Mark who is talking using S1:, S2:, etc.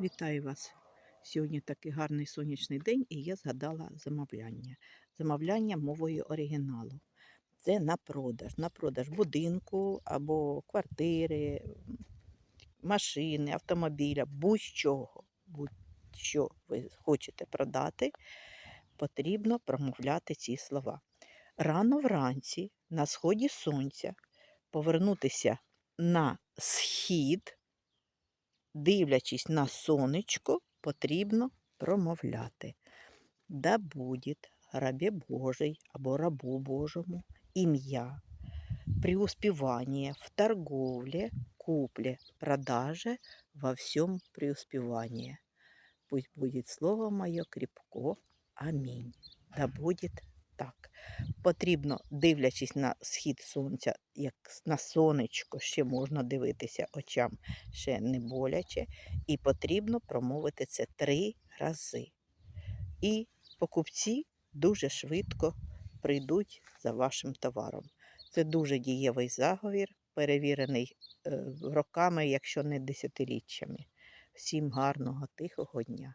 S1: Вітаю вас! Сьогодні такий гарний сонячний день, і я згадала замовляння. Замовляння мовою оригіналу. Це на продаж. На продаж будинку або квартири, машини, автомобіля, будь-чого. Будь-що ви хочете продати, потрібно промовляти ці слова. Рано вранці, на сході сонця, повернутися на схід дивлячись на сонечко, потрібно промовляти. Да будет рабе Божий або рабу Божому ім'я, преуспевание в торговле, купле, продаже, во всем преуспевание. Пусть будет слово моє кріпко. Амінь. Да будет так. Потрібно, дивлячись на схід сонця, як на сонечко, ще можна дивитися очам, ще не боляче, і потрібно промовити це три рази. І покупці дуже швидко прийдуть за вашим товаром. Це дуже дієвий заговір, перевірений е, роками, якщо не десятиріччями. Всім гарного, тихого дня!